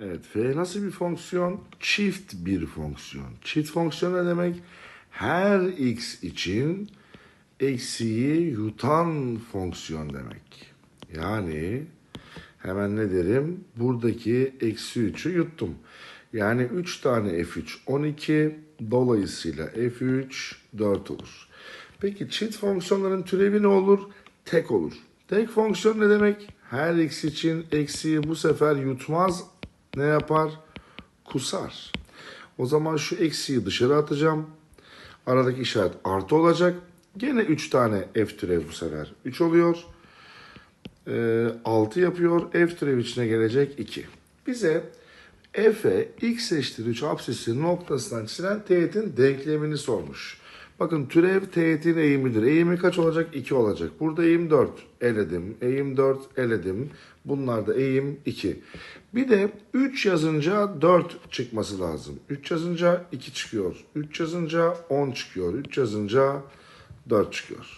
Evet, f nasıl bir fonksiyon? Çift bir fonksiyon. Çift fonksiyon ne demek? Her x için eksiği yutan fonksiyon demek. Yani hemen ne derim? Buradaki eksi 3'ü yuttum. Yani 3 tane f3 12 dolayısıyla f3 4 olur. Peki çift fonksiyonların türevi ne olur? Tek olur. Tek fonksiyon ne demek? Her x için eksiği bu sefer yutmaz ne yapar? Kusar. O zaman şu eksiği dışarı atacağım. Aradaki işaret artı olacak. Gene 3 tane f türev bu sefer. 3 oluyor. Ee, 6 yapıyor. F türev içine gelecek 2. Bize f'e x eşittir 3 absisinin noktasından çizilen teğetin denklemini sormuş. Bakın türev teğetin eğimidir. Eğimi kaç olacak? 2 olacak. Burada eğim 4. Eledim. Eğim 4 eledim. Bunlar da eğim 2. Bir de 3 yazınca 4 çıkması lazım. 3 yazınca 2 çıkıyor. 3 yazınca 10 çıkıyor. 3 yazınca 4 çıkıyor.